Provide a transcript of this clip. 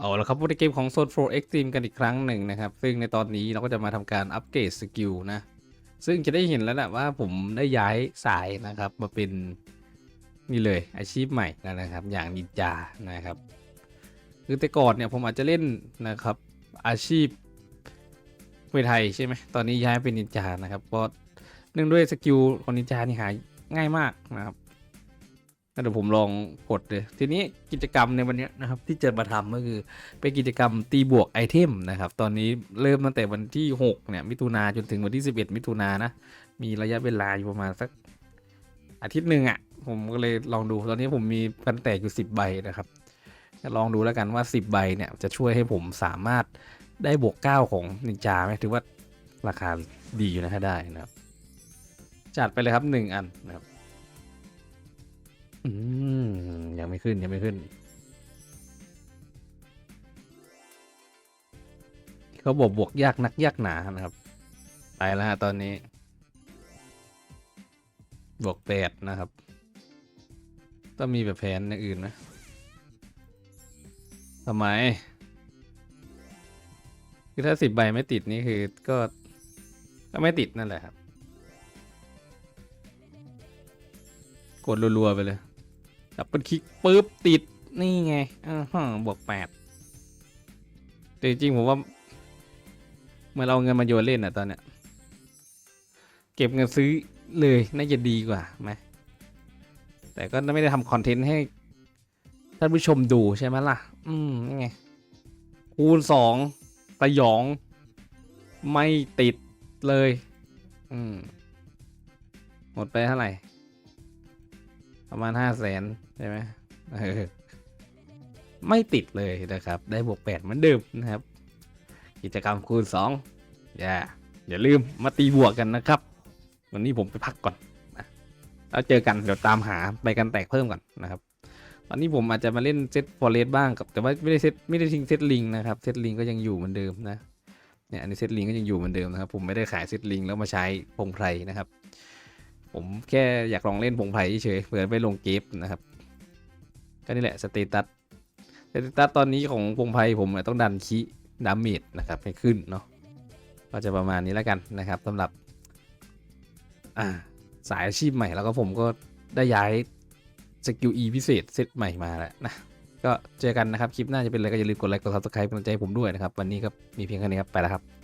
เอาละครับพูดในเกมของ Zone 4 Extreme กันอีกครั้งหนึ่งนะครับ ซึ่งในตอนนี้เราก็จะมาทำการอัปเกรดสกิลนะ ซึ่งจะได้เห็นแล้วนะว่าผมได้ย้ายสายนะครับ มาเป็นนี่เลยอาชีพใหม่แล้วนะครับ อย่างนินจานะครับ คือแต่ก่อนเนี่ยผมอาจจะเล่นนะครับ อาชีพมวยไทยใช่ไหมตอนนี้ย้ายเป็นนินจานะครับเพราะเนื่องด้วยสกิลของนินจานี่หาง่ายมากนะครับ เดี๋ยวผมลองกดเลยทีนี้กิจกรรมในวันนี้นะครับที่จะมาทำก็คือเป็นกิจกรรมตีบวกไอเทมนะครับตอนนี้เริ่มตั้งแต่วันที่6เนี่ยมิถุนาจนถึงวันที่ 11 มิถุนานะมีระยะเวลาอยู่ประมาณสักอาทิตย์หนึ่งอะ่ะผมก็เลยลองดูตอนนี้ผมมีพันแตกอยู่ 10 ใบนะครับลองดูแล้วกันว่า 10 ใบเนี่ยจะช่วยให้ผมสามารถได้บวก 9 ของนินจาไหมถือว่าราคาดีอยู่นะถ้าได้นะครับจัดไปเลยครับ 1 อันนะครับ ไม่ขึ้นยังไม่ขึ้นเขาบอกบวกยากนักยากหนานะครับไปแล้วฮะตอนนี้ บวกแปดนะครับ ต้องมีแบบแผนอย่างอื่นไหมทำไม คือถ้าสิบใบไม่ติดนี่คือก็ก็ไม่ติดนั่นแหละครับ กดรัวๆไปเลย ดับเบิลคลิกปุ๊บติดนี่ไงอ่าฮะบวกแปดแต่จริงๆผมว่าเมื่อเราเอาเงินมาโยนเล่นอะตอนเนี้ยเก็บเงินซื้อเลยน่าจะดีกว่าไหมแต่ก็ไม่ได้ทำคอนเทนต์ให้ท่านผู้ชมดูใช่ไหมล่ะ อืมนี่ไงคูณสองสยอง ไม่ติดเลย อืม หมดไปเท่าไหร่ ประมาณห้าแสนใช่ไหมไม่ติดเลยนะครับ ได้บวกแปดเหมือนเดิมนะครับ กิจกรรมคูณสองอย่าอย่าลืมมาตีบวกกันนะครับ วันนี้ผมไปพักก่อนนะแล้วเจอกันเดี๋ยวตามหาไปกันแตกเพิ่มก่อนนะครับตอนนี้ผมอาจจะมาเล่นเซตฟอร์เรสบ้างกับแต่ว่าไม่ได้เซตไม่ได้ทิ้งเซตลิงนะครับเซตลิงก็ยังอยู่เหมือนเดิมนะเนี่ยอันนี้เซตลิงก็ยังอยู่เหมือนเดิมนะครับ ผมไม่ได้ขายเซตลิงแล้วมาใช้พงไพรนะครับ ผมแค่อยากลองเล่นพงไผ่เฉยๆเผื่อไปลงเกมนะครับก็นี่แหละสเตตัสสเตตัสตอนนี้ของพงไผ่ผมต้องดันคีดาเมจนะครับให้ขึ้นเนาะก็จะประมาณนี้แล้วกันนะครับสำหรับสายอาชีพใหม่แล้วก็ผมก็ได้ย้ายสกิล E พิเศษเซตใหม่มาแล้วนะ ก็เจอกันนะครับ คลิปหน้าจะเป็นอะไรก็อย่าลืมกดไลค์กด subscribe เป็นกำลังใจให้ผมด้วยนะครับ วันนี้ก็มีเพียงแค่นี้ครับ ไปแล้วครับ